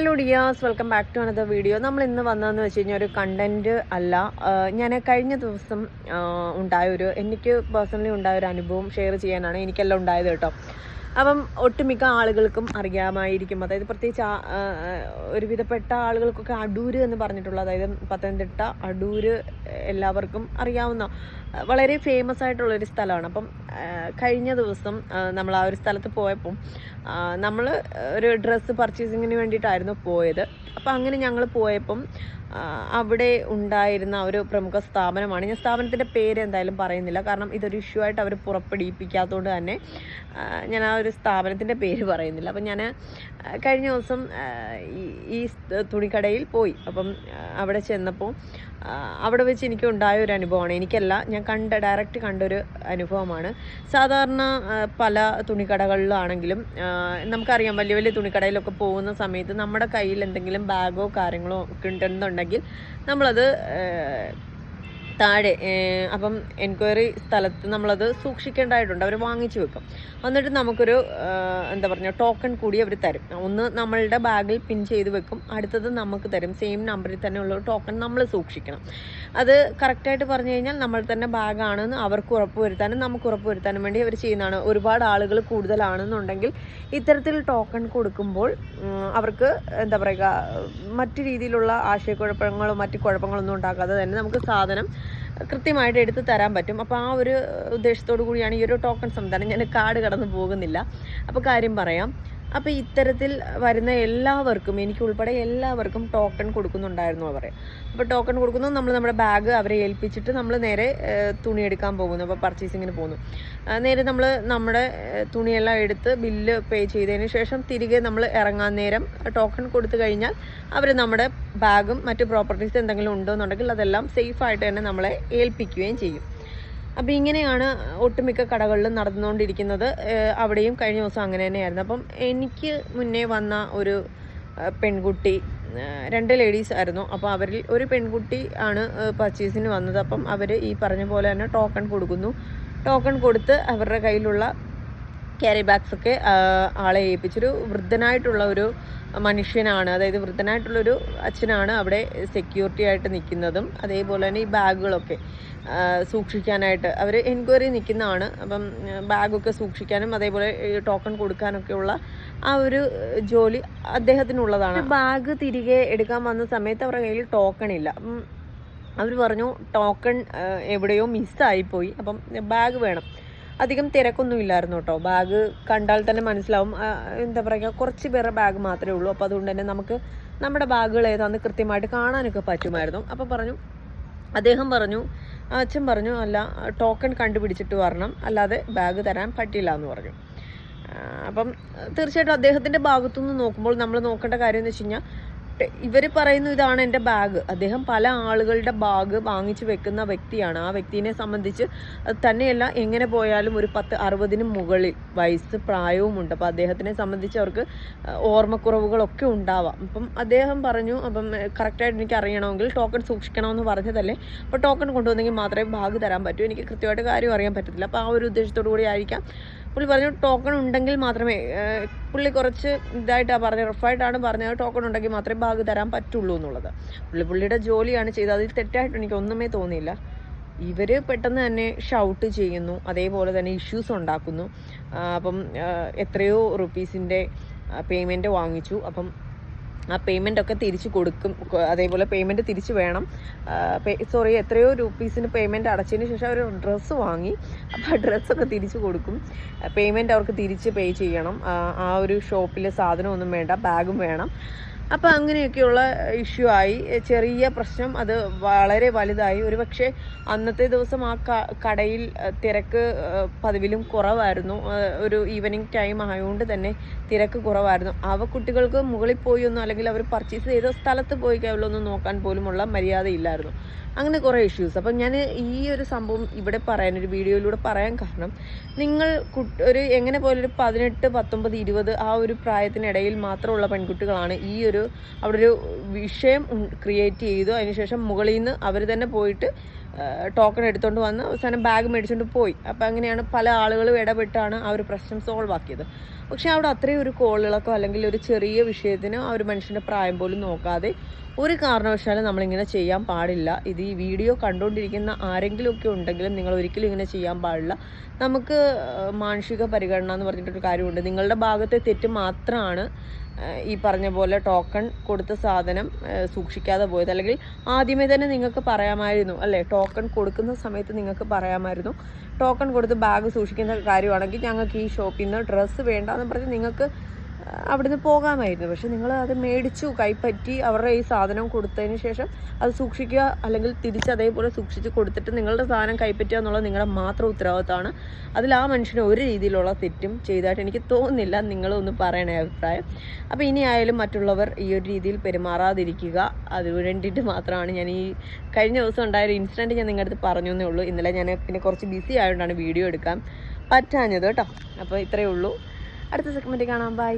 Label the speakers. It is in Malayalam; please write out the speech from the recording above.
Speaker 1: Hello dears welcome back to another video നമ്മൾ ഇന്ന് വന്നതെന്ന് വെച്ച് കഴിഞ്ഞാൽ ഒരു കണ്ടന്റ് അല്ല. ഞാൻ കഴിഞ്ഞ ദിവസം ഉണ്ടായൊരു എനിക്ക് പേഴ്സണലി ഉണ്ടായ ഒരു അനുഭവം ഷെയർ ചെയ്യാനാണ് എനിക്കെല്ലാം ഉണ്ടായത് കേട്ടോ. അപ്പം ഒട്ടുമിക്ക ആളുകൾക്കും അറിയാമായിരിക്കും. അതായത് പ്രത്യേകിച്ച് ഒരുവിധപ്പെട്ട ആളുകൾക്കൊക്കെ അടൂര് എന്ന് പറഞ്ഞിട്ടുള്ള അതായത് പത്തനംതിട്ട അടൂര് എല്ലാവർക്കും അറിയാവുന്ന വളരെ ഫേമസ് ആയിട്ടുള്ളൊരു സ്ഥലമാണ്. അപ്പം കഴിഞ്ഞ ദിവസം നമ്മൾ ആ ഒരു സ്ഥലത്ത് പോയപ്പം നമ്മൾ ഒരു ഡ്രസ്സ് പർച്ചേസിങ്ങിന് വേണ്ടിയിട്ടായിരുന്നു പോയത്. അപ്പം അങ്ങനെ ഞങ്ങൾ പോയപ്പം അവിടെ ഉണ്ടായിരുന്ന ഒരു പ്രമുഖ സ്ഥാപനമാണ്. ഞാൻ സ്ഥാപനത്തിന്റെ പേര് എന്തായാലും പറയുന്നില്ല. കാരണം ഇതൊരു ഇഷ്യൂ ആയിട്ട് അവർ പുറപ്പെടുവിപ്പിക്കാത്തതുകൊണ്ട് തന്നെ ഞാൻ ആ ഒരു സ്ഥാപനത്തിന്റെ പേര് പറയുന്നില്ല. അപ്പം ഞാൻ കഴിഞ്ഞ ദിവസം ഈ- തുണിക്കടയിൽ പോയി. അപ്പം അവിടെ ചെന്നപ്പോൾ അവിടെ വെച്ച് എനിക്ക് ഉണ്ടായ ഒരു അനുഭവമാണ്. എനിക്കല്ല ഞാൻ കണ്ട ഡയറക്റ്റ് കണ്ടൊരു അനുഭവമാണ്. സാധാരണ പല തുണിക്കടകളിലാണെങ്കിലും നമുക്കറിയാം വലിയ വലിയ തുണിക്കടയിലൊക്കെ പോകുന്ന സമയത്ത് നമ്മുടെ കയ്യിൽ എന്തെങ്കിലും ബാഗോ കാര്യങ്ങളോ ഒക്കെ ഉണ്ടെന്നുണ്ടെങ്കിൽ നമ്മളത് താഴെ അപ്പം എൻക്വയറി സ്ഥലത്ത് നമ്മളത് സൂക്ഷിക്കേണ്ടതായിട്ടുണ്ട്. അവർ വാങ്ങിച്ചു വെക്കും. എന്നിട്ട് നമുക്കൊരു എന്താ പറഞ്ഞ ടോക്കൺ കൂടി അവർ തരും. ഒന്ന് നമ്മളുടെ ബാഗിൽ പിൻ ചെയ്ത് വെക്കും. അടുത്തത് നമുക്ക് തരും. സെയിം നമ്പറിൽ തന്നെ ഉള്ള ടോക്കൺ നമ്മൾ സൂക്ഷിക്കണം. അത് കറക്റ്റായിട്ട് പറഞ്ഞു കഴിഞ്ഞാൽ നമ്മൾ തന്നെ ബാഗാണെന്ന് അവർക്ക് ഉറപ്പ് വരുത്താനും നമുക്ക് ഉറപ്പ് വരുത്താനും വേണ്ടി അവർ ചെയ്യുന്നതാണ്. ഒരുപാട് ആളുകൾ കൂടുതലാണെന്നുണ്ടെങ്കിൽ ഇത്തരത്തിൽ ടോക്കൺ കൊടുക്കുമ്പോൾ അവർക്ക് എന്താ പറയുക മറ്റു രീതിയിലുള്ള ആശയക്കുഴപ്പങ്ങളോ മറ്റു കുഴപ്പങ്ങളൊന്നും ഉണ്ടാക്കാതെ തന്നെ നമുക്ക് സാധനം കൃത്യമായിട്ട് എടുത്തു തരാൻ പറ്റും. അപ്പോൾ ആ ഒരു ഉദ്ദേശത്തോടു കൂടിയാണ് ഈ ഒരു ടോക്കൺ സംവിധാനം. ഞാൻ കാട് കടന്നു പോകുന്നില്ല. അപ്പോൾ കാര്യം പറയാം. അപ്പോൾ ഇത്തരത്തിൽ വരുന്ന എല്ലാവർക്കും എനിക്ക് ഉൾപ്പെടെ എല്ലാവർക്കും ടോക്കൺ കൊടുക്കുന്നുണ്ടായിരുന്നു അവർ അപ്പോൾ ടോക്കൺ കൊടുക്കുന്നു നമ്മൾ നമ്മുടെ ബാഗ് അവരെ ഏൽപ്പിച്ചിട്ട് നമ്മൾ നേരെ തുണി എടുക്കാൻ പോകുന്നു അപ്പോൾ പർച്ചേസിങ്ങിന് പോകുന്നു. നേരെ നമ്മൾ നമ്മുടെ തുണിയെല്ലാം എടുത്ത് ബില്ല് പേ ചെയ്തതിന് ശേഷം തിരികെ നമ്മൾ ഇറങ്ങാൻ നേരം ടോക്കൺ കൊടുത്തു കഴിഞ്ഞാൽ അവർ നമ്മുടെ ബാഗും മറ്റു പ്രോപ്പർട്ടീസ് എന്തെങ്കിലും ഉണ്ടോ എന്നുണ്ടെങ്കിൽ അതെല്ലാം സേഫായിട്ട് തന്നെ നമ്മളെ ഏൽപ്പിക്കുകയും ചെയ്യും. അപ്പോൾ ഇങ്ങനെയാണ് ഒട്ടുമിക്ക കടകളിലും നടന്നുകൊണ്ടിരിക്കുന്നത്. അവിടെയും കഴിഞ്ഞ ദിവസം അങ്ങനെ തന്നെയായിരുന്നു. അപ്പം എനിക്ക് മുന്നേ വന്ന ഒരു പെൺകുട്ടി രണ്ട് ലേഡീസ് ആയിരുന്നു. അപ്പോൾ അവരിൽ ഒരു പെൺകുട്ടി ആണ് പർച്ചേസിന് വന്നത്. അപ്പം അവർ ഈ പറഞ്ഞ പോലെ തന്നെ ടോക്കൺ കൊടുക്കുന്നു. ടോക്കൺ കൊടുത്ത് അവരുടെ കയ്യിലുള്ള ക്യാരി ബാഗ്സ് ഒക്കെ ആ, ആളെ ഏൽപ്പിച്ചൊരു വൃദ്ധനായിട്ടുള്ള ഒരു മനുഷ്യനാണ് അതായത് വൃദ്ധനായിട്ടുള്ളൊരു അച്ഛനാണ് അവിടെ സെക്യൂരിറ്റി ആയിട്ട് നിൽക്കുന്നതും അതേപോലെ തന്നെ ഈ ബാഗുകളൊക്കെ സൂക്ഷിക്കാനായിട്ട് അവർ എൻക്വയറി നിൽക്കുന്നതാണ്. അപ്പം ബാഗൊക്കെ സൂക്ഷിക്കാനും അതേപോലെ ടോക്കൺ കൊടുക്കാനൊക്കെയുള്ള ആ ഒരു ജോലി അദ്ദേഹത്തിനുള്ളതാണ്. ബാഗ് തിരികെ എടുക്കാൻ വന്ന സമയത്ത് അവരുടെ കയ്യിൽ ടോക്കൺ ഇല്ല. അവർ പറഞ്ഞു ടോക്കൺ എവിടെയോ മിസ്സായിപ്പോയി അപ്പം ബാഗ് വേണം. അധികം തിരക്കൊന്നും ഇല്ലായിരുന്നു കേട്ടോ. ബാഗ് കണ്ടാൽ തന്നെ മനസ്സിലാവും. എന്താ പറയുക കുറച്ച് പേരുടെ ബാഗ് മാത്രമേ ഉള്ളൂ. അപ്പോൾ അതുകൊണ്ട് തന്നെ നമുക്ക് നമ്മുടെ ബാഗുകൾ ഏതാണെന്ന് കൃത്യമായിട്ട് കാണാനൊക്കെ പറ്റുമായിരുന്നു. അപ്പോൾ പറഞ്ഞു അദ്ദേഹം പറഞ്ഞു അച്ഛൻ പറഞ്ഞു അല്ല ടോക്കൺ കണ്ടുപിടിച്ചിട്ട് വരണം. അല്ലാതെ ബാഗ് തരാൻ പറ്റില്ല എന്ന് പറഞ്ഞു. അപ്പം തീർച്ചയായിട്ടും അദ്ദേഹത്തിന്റെ ഭാഗത്തുനിന്ന് നോക്കുമ്പോൾ നമ്മൾ നോക്കേണ്ട കാര്യം എന്ന് വെച്ച് കഴിഞ്ഞാൽ ഇവർ പറയുന്നു ഇതാണ് എന്റെ ബാഗ്. അദ്ദേഹം പല ആളുകളുടെ ബാഗ് വാങ്ങിച്ചു വെക്കുന്ന വ്യക്തിയാണ്. ആ വ്യക്തിനെ സംബന്ധിച്ച് തന്നെയല്ല എങ്ങനെ പോയാലും ഒരു പത്ത് അറുപതിന് മുകളിൽ വയസ്സ് പ്രായവും ഉണ്ട് അപ്പോൾ അദ്ദേഹത്തിനെ സംബന്ധിച്ച് അവർക്ക് ഓർമ്മക്കുറവുകളൊക്കെ ഉണ്ടാവാം. അപ്പം അദ്ദേഹം പറഞ്ഞു അപ്പം കറക്റ്റായിട്ട് എനിക്ക് അറിയണമെങ്കിൽ ടോക്കൺ സൂക്ഷിക്കണമെന്ന് പറഞ്ഞതല്ലേ. അപ്പോൾ ടോക്കൺ കൊണ്ടുവന്നെങ്കിൽ മാത്രമേ ബാഗ് തരാൻ പറ്റൂ. എനിക്ക് കൃത്യമായിട്ട് കാര്യം അറിയാൻ പറ്റത്തില്ല. അപ്പോൾ ആ ഒരു ഉദ്ദേശത്തോടു കൂടി ആയിരിക്കാം. പുള്ളി പറഞ്ഞു ടോക്കൺ ഉണ്ടെങ്കിൽ മാത്രമേ പുള്ളി കുറച്ച് ഇതായിട്ടാണ് പറഞ്ഞത് റഫായിട്ടാണ് പറഞ്ഞത്. ടോക്കൺ ഉണ്ടെങ്കിൽ മാത്രമേ ബാഗ് തരാൻ പറ്റുള്ളൂ എന്നുള്ളത്. പുള്ളി പുള്ളിയുടെ ജോലിയാണ് ചെയ്തത്. അതിൽ തെറ്റായിട്ട് എനിക്ക് ഒന്നുമേ തോന്നിയില്ല. ഇവർ പെട്ടെന്ന് തന്നെ ഷൗട്ട് ചെയ്യുന്നു. അതേപോലെ തന്നെ ഇഷ്യൂസ് ഉണ്ടാക്കുന്നു. അപ്പം എത്രയോ റുപ്പീസിന്റെ പേയ്മെന്റ് വാങ്ങിച്ചു. അപ്പം ആ പേയ്മെന്റ് ഒക്കെ തിരിച്ച് കൊടുക്കും. അതേപോലെ പേയ്മെന്റ് തിരിച്ച് വേണം. സോറി എത്രയോ രൂപീസിന് പേയ്മെന്റ് അടച്ചതിന് ശേഷം അവർ ഡ്രസ്സ് വാങ്ങി. അപ്പോൾ ആ ഡ്രസ്സൊക്കെ തിരിച്ച് കൊടുക്കും. പേയ്മെന്റ് അവർക്ക് തിരിച്ച് പേ ചെയ്യണം. ആ ഒരു ഷോപ്പിലെ സാധനമൊന്നും വേണ്ട ബാഗും വേണം. അപ്പോൾ അങ്ങനെയൊക്കെയുള്ള ഇഷ്യൂ ആയി. ചെറിയ പ്രശ്നം. അത് വളരെ വലുതായി. ഒരു പക്ഷേ അന്നത്തെ ദിവസം ആ കടയിൽ തിരക്ക് പതിവിലും കുറവായിരുന്നു. ഒരു ഈവനിങ് ടൈം ആയതുകൊണ്ട് തന്നെ തിരക്ക് കുറവായിരുന്നു. അവ കുട്ടികൾക്ക് മുകളിൽ പോയി ഒന്നും അല്ലെങ്കിൽ അവർ പർച്ചേസ് ചെയ്ത സ്ഥലത്ത് പോയി കേവലൊന്നും നോക്കാൻ പോലുമുള്ള മര്യാദയില്ലായിരുന്നു. അങ്ങനെ കുറേ ഇഷ്യൂസ് അപ്പം ഞാൻ ഈ ഒരു സംഭവം ഇവിടെ പറയാൻ ഒരു വീഡിയോയിലൂടെ പറയാൻ കാരണം നിങ്ങൾ ഒരു എങ്ങനെ പോലൊരു പതിനെട്ട് പത്തൊമ്പത് ഇരുപത് ആ ഒരു പ്രായത്തിനിടയിൽ മാത്രമുള്ള പെൺകുട്ടികളാണ് ഈ ഒരു ഒരു അവിടെ ഒരു വിഷയം ക്രിയേറ്റ് ചെയ്തു. അതിനുശേഷം മുകളിൽ നിന്ന് അവർ തന്നെ പോയിട്ട് ടോക്കൺ എടുത്തുകൊണ്ട് വന്ന് അവസാനം ബാഗ് മേടിച്ചുകൊണ്ട് പോയി. അപ്പോൾ അങ്ങനെയാണ് പല ആളുകളും ഇടപെട്ടാണ് ആ ഒരു പ്രശ്നം സോൾവ് ആക്കിയത്. പക്ഷേ അവിടെ അത്രയും ഒരു കോളുകളൊക്കെ അല്ലെങ്കിൽ ഒരു ചെറിയ വിഷയത്തിന് ആ ഒരു മനുഷ്യന്റെ പ്രായം പോലും നോക്കാതെ ഒരു കാരണവശാലും നമ്മളിങ്ങനെ ചെയ്യാൻ പാടില്ല. ഇത് ഈ വീഡിയോ കണ്ടുകൊണ്ടിരിക്കുന്ന ആരെങ്കിലുമൊക്കെ ഉണ്ടെങ്കിലും നിങ്ങൾ ഒരിക്കലും ഇങ്ങനെ ചെയ്യാൻ പാടില്ല. നമുക്ക് മാനുഷിക പരിഗണന എന്ന് പറഞ്ഞിട്ടൊരു കാര്യമുണ്ട്. നിങ്ങളുടെ ഭാഗത്തെ തെറ്റ് മാത്രമാണ് ഈ പറഞ്ഞ പോലെ ടോക്കൺ കൊടുത്ത സാധനം സൂക്ഷിക്കാതെ പോയത്. അല്ലെങ്കിൽ ആദ്യമേ തന്നെ നിങ്ങൾക്ക് പറയാമായിരുന്നു അല്ലേ? ടോക്കൺ കൊടുക്കുന്ന സമയത്ത് നിങ്ങൾക്ക് പറയാമായിരുന്നു ടോക്കൺ കൊടുത്ത് ബാഗ് സൂക്ഷിക്കുന്ന കാര്യമാണെങ്കിൽ ഞങ്ങൾക്ക് ഈ ഷോപ്പിൽ നിന്ന് ഡ്രസ്സ് വേണ്ടാന്ന് പറഞ്ഞ് നിങ്ങൾക്ക് അവിടുന്ന് പോകാമായിരുന്നു. പക്ഷെ നിങ്ങൾ അത് മേടിച്ചു കൈപ്പറ്റി അവരുടെ ഈ സാധനം കൊടുത്തതിന് ശേഷം അത് സൂക്ഷിക്കുക അല്ലെങ്കിൽ തിരിച്ച് അതേപോലെ സൂക്ഷിച്ച് കൊടുത്തിട്ട് നിങ്ങളുടെ സാധനം കൈപ്പറ്റുക എന്നുള്ളത് നിങ്ങളുടെ മാത്രം ഉത്തരവാദിത്തമാണ്. അതിൽ ആ മനുഷ്യന് ഒരു രീതിയിലുള്ള തെറ്റും ചെയ്തായിട്ട് എനിക്ക് തോന്നുന്നില്ല നിങ്ങളൊന്ന് പറയണേ അഭിപ്രായം. അപ്പോൾ ഇനി ആയാലും മറ്റുള്ളവർ ഈ ഒരു രീതിയിൽ പെരുമാറാതിരിക്കുക. അത് വേണ്ടിയിട്ട് മാത്രമാണ് ഞാൻ ഈ കഴിഞ്ഞ ദിവസം ഉണ്ടായ ഒരു ഇൻസിഡന്റ് ഞാൻ നിങ്ങളുടെ അടുത്ത് പറഞ്ഞു ഉള്ളൂ. ഇന്നലെ ഞാൻ പിന്നെ കുറച്ച് ബിസി ആയതുകൊണ്ടാണ് വീഡിയോ എടുക്കാൻ പറ്റാഞ്ഞത് കേട്ടോ. അപ്പോൾ ഇത്രയേ ഉള്ളൂ. അടുത്ത സെഗ്മെന്റ് കാണാം. ബൈ